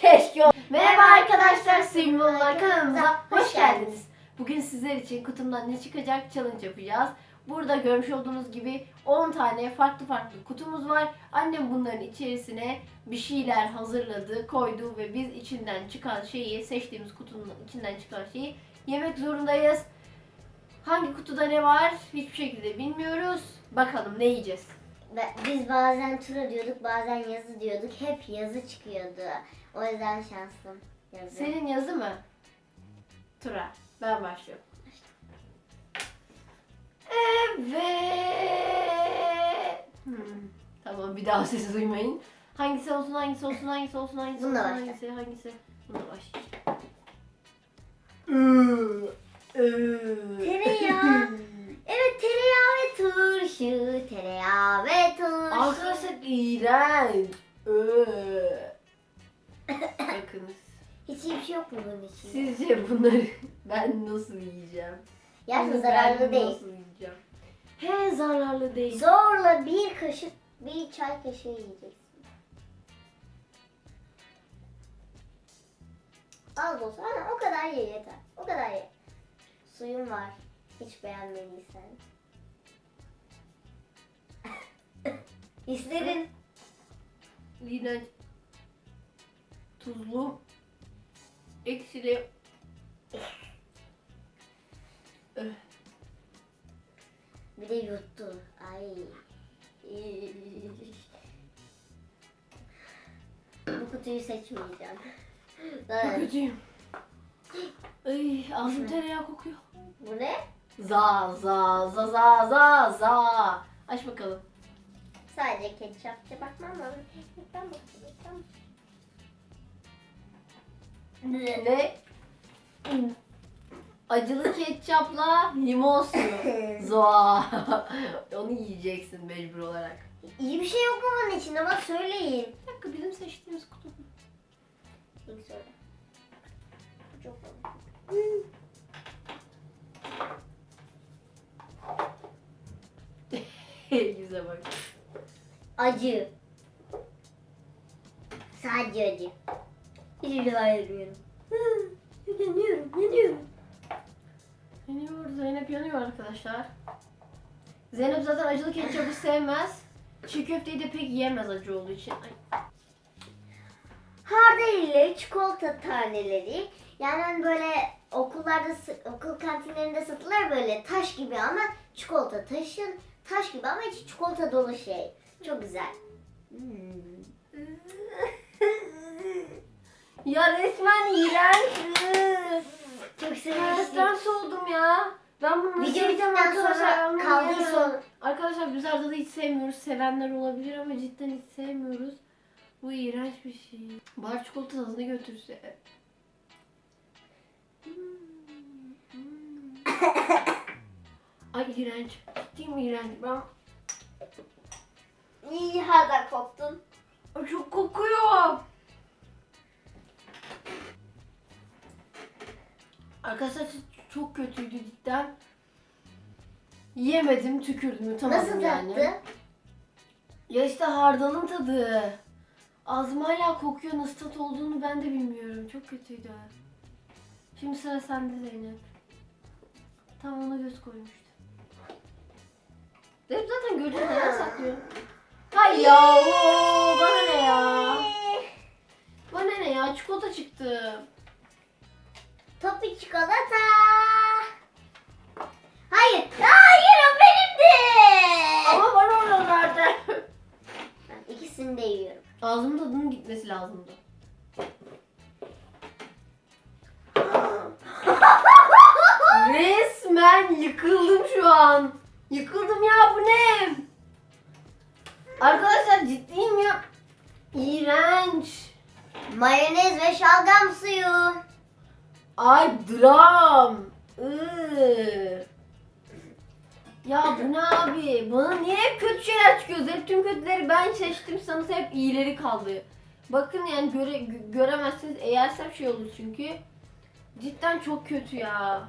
Keşke Merhaba arkadaşlar, Simbollar kanalımıza hoş geldiniz. Bugün sizler için kutumdan ne çıkacak challenge yapacağız. Burada görmüş olduğunuz gibi 10 tane farklı farklı kutumuz var. Annem bunların içerisine bir şeyler hazırladı, koydu ve biz içinden çıkan şeyi, seçtiğimiz kutunun içinden çıkan şeyi yemek zorundayız. Hangi kutuda ne var hiçbir şekilde bilmiyoruz. Bakalım ne yiyeceğiz. Biz bazen tura diyorduk, bazen yazı diyorduk. Hep yazı çıkıyordu. O yüzden şanslım. Yazı. Senin yazı mı? Tura. Ben başlıyorum. Evet. Hmm. Tamam bir daha sesi duymayın. Hangisi olsun hangisi olsun hangisi olsun hangisi olsun hangisi hangisi. Bununla başlayacağım. Bunları ben nasıl yiyeceğim? Bunu zararlı ben değil. Nasıl yiyeceğim? He zararlı değil. Zorla bir kaşık, bir çay kaşığı yiyeceksin. Az olsun ama o kadar ye yeter. O kadar ye. Suyum var. Hiç beğenmediysen. İstedin. İğrenç. Tuzlu. Ekşili. De yuttu. Ay. Bu kutuyu seçmeyeceğim. Çok kötüyüm. Ay, ağzım tereyağı kokuyor. Bu ne? Za za za za za za. Aç bakalım. Sadece ketçapça bakmam lazım. Ekmekten bakıyorum. Ne? Acılı ketçapla limon suyu. Zoa. Onu yiyeceksin mecbur olarak. İyi bir şey yok mu bunun içinde? Bak söyleyin. Bir dakika bizim seçtiğimiz kutu. İlk söyle. Çok oldu. Yüze bak. Acı. Sadece acı. Hiçbir daha yemiyorum. Yanıyorum, yanıyorum. Zeynep yanıyor arkadaşlar. Zeynep zaten acılı ketçapı sevmez. Çiğ köfteyi de pek yiyemez acı olduğu için. Ay. Hardal ile çikolata taneleri. Yani hani böyle okullarda, okul kantinlerinde satılır böyle taş gibi ama çikolata taşın taş gibi ama içi çikolata dolu şey. Çok güzel. Hmm. Ya resmen iğrenç. Çok sevinçliyim. Soğudum ya. Ben bunu Video bittikten sonra son Arkadaşlar biz Arda'da hiç sevmiyoruz. Sevenler olabilir ama cidden hiç sevmiyoruz. Bu iğrenç bir şey. Bar çikolata tadını götürse. Ay iğrenç. Ciddiyim iğrenç. Ben iyi hardal koptun. Ay, çok kokuyor. Arkadaşlar çok kötüydü cidden. Yemedim, tükürdüm, yutamadım Nasıl yani. tattı? Ya işte hardalın tadı. Ağzım hala kokuyor. Nasıl tat olduğunu ben de bilmiyorum. Çok kötüydü. Şimdi sıra sende Zeynep. Tam ona göz koymuştum. Zeynep zaten gözünü neden saklıyor? Hay ya oo, bana ne ya? Bana ne ya? Çikolata çıktı. Topi çikolata. Hayır. Hayır o benimdi. Ama oradan zaten. Ben ikisini de yiyorum. Ağzımın tadının gitmesi lazımdı. Resmen yıkıldım şu an. Yıkıldım ya bu ne? Arkadaşlar ciddiyim ya. İğrenç. Mayonez ve şalgam suyu. Ay dram. Ya bu ne abi? Bana niye hep kötü şeyler çıkıyor? Hep tüm kötüleri ben seçtim. Sanız hep iyileri kaldı. Bakın yani göre, gö- göremezsiniz. Eğersem şey olur çünkü. Cidden çok kötü ya.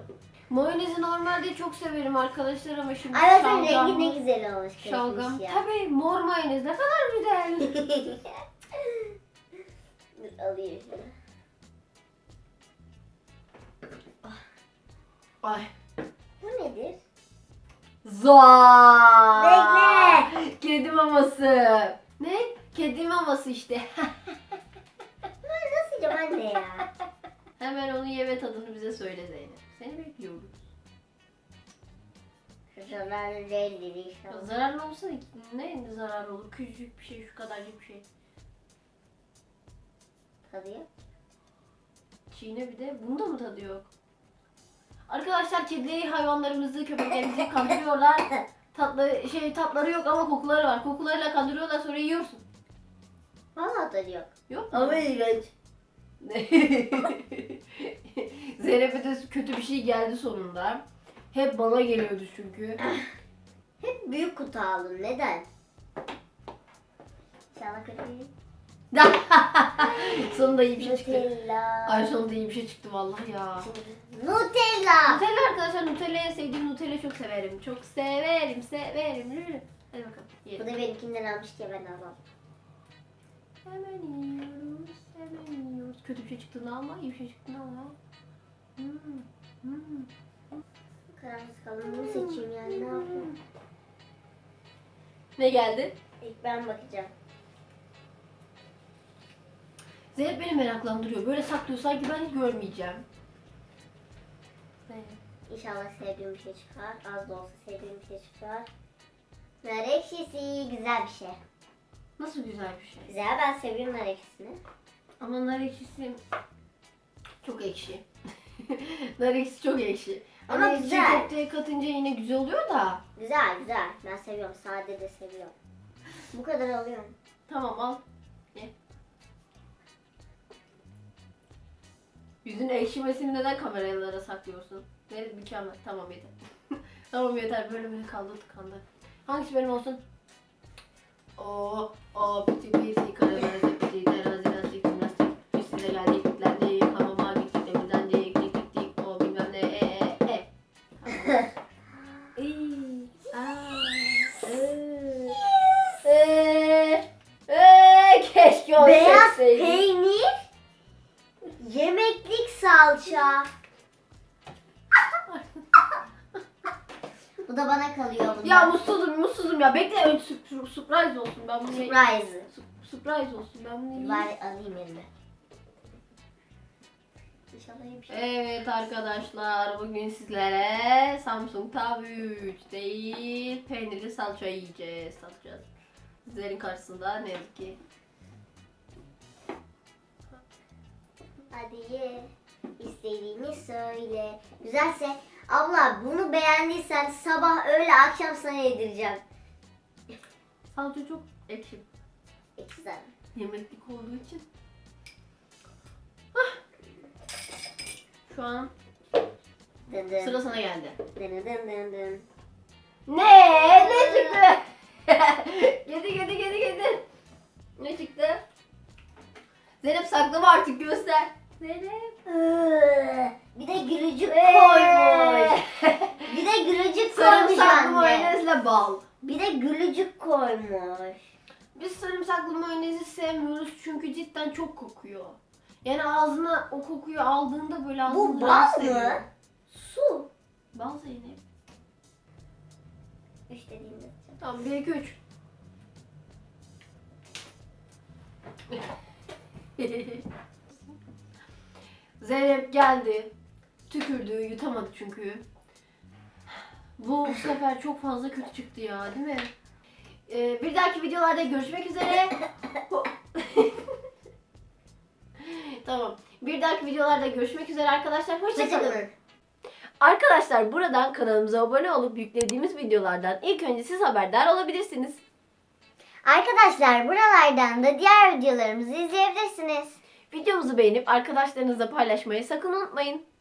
Mayonezi normalde çok severim arkadaşlar ama şimdi şalgam- rengi ne güzel olmuş. Şalgam. ya. Tabii mor mayonez ne kadar güzel. Alayım şunu. Ay. Bu nedir? Zaa. Bekle. Kedi maması. Ne? Kedi maması işte. Bunlar nasıl yiyeceğim anne ya? Hemen onu ye ve tadını bize söyle Zeynep. Seni bekliyoruz. Zararlı değildir inşallah. Zararlı olsa ne zarar olur? Küçücük bir şey, şu kadarcık bir şey. Tadı yok. Çiğne bir de. Bunda mı tadı yok? Arkadaşlar kedileri, hayvanlarımızı, köpeklerimizi kandırıyorlar. Tatlı şey tatları yok ama kokuları var. Kokularıyla kandırıyorlar sonra yiyorsun. Valla tadı yok. Yok mu? iğrenç. Zeynep'e de kötü bir şey geldi sonunda. Hep bana geliyordu çünkü. Hep büyük kutu aldım. Neden? İnşallah kötü değil. sonunda iyi bir şey çıktı. Nutella. Ay sonunda iyi bir şey çıktı vallahi ya. Nutella. Nutella arkadaşlar Nutella'ya sevdiğim Nutella'yı çok severim. Çok severim, severim. Yürü. Hadi bakalım. Bu Yiyelim. da benimkinden almış ki ben alalım. Hemen yiyoruz, hemen yiyoruz. Kötü bir şey çıktığını alma, iyi bir şey çıktığını alma. Hmm. Hmm. Kararsız kaldım. Bunu seçeyim yani ne yapayım? Ne geldi? İlk ben bakacağım. Zeynep beni meraklandırıyor. Böyle saklıyor sanki ben hiç görmeyeceğim. İnşallah sevdiğim bir şey çıkar. Az da olsa sevdiğim bir şey çıkar. Nar ekşisi güzel bir şey. Nasıl güzel bir şey. Güzel ben seviyorum nar ekşisini. Ama nar ekşisi çok ekşi. nar ekşisi çok ekşi. Ama Ama güzel. köfteye katınca yine güzel oluyor da. Güzel güzel. Ben seviyorum. Sade de seviyorum. Bu kadar alıyorum. Tamam al. Ye. Yüzün ekşimesini neden kameralara saklıyorsun? Ne mükemmel. Tamam yeter. tamam yeter. Böyle kaldı tıkandı. Hangisi benim olsun? O o piti piti karamelize Yemeklik salça. Bu da bana kalıyor bundan. Ya mutsuzum mutsuzum ya. Bekle ön su- su- surprise olsun. Ben bunu Surprise. Su- surprise olsun. Ben bunu yiyeyim. Bari alayım elime. İnşallah iyi bir şey. Evet arkadaşlar bugün sizlere Samsung Tab 3 değil peynirli salça yiyeceğiz. Satacağız. Sizlerin karşısında ne yazık ki. Hadi ye. İstediğini söyle. Güzelse abla bunu beğendiysen sabah öğle akşam sana yedireceğim. Salça çok ekşi. Ekşi zaten. Yemeklik olduğu için. Hah. Şu an Dın dın. sıra sana geldi. Dın dın dın dın. Ne? Ne çıktı? gedi gedi gedi gedi. Ne çıktı? Zeynep saklama artık göster. Bir de gülücük Ee. koymuş. Bir de gülücük koymuş Sarımsaklı anne. mayonezle bal. Bir de gülücük koymuş. Biz sarımsaklı mayonezi sevmiyoruz çünkü cidden çok kokuyor. Yani ağzına o kokuyu aldığında böyle ağzını Bu bal mı? Su. Bal Zeynep. Üç dediğimde. Tamam 1 2 3. Zeynep geldi. Tükürdü, yutamadı çünkü. Bu sefer çok fazla kötü çıktı ya, değil mi? Ee, bir dahaki videolarda görüşmek üzere. tamam. Bir dahaki videolarda görüşmek üzere arkadaşlar. Hoşçakalın. Hoşçakalın. Arkadaşlar buradan kanalımıza abone olup yüklediğimiz videolardan ilk önce siz haberdar olabilirsiniz. Arkadaşlar buralardan da diğer videolarımızı izleyebilirsiniz. Videomuzu beğenip arkadaşlarınızla paylaşmayı sakın unutmayın.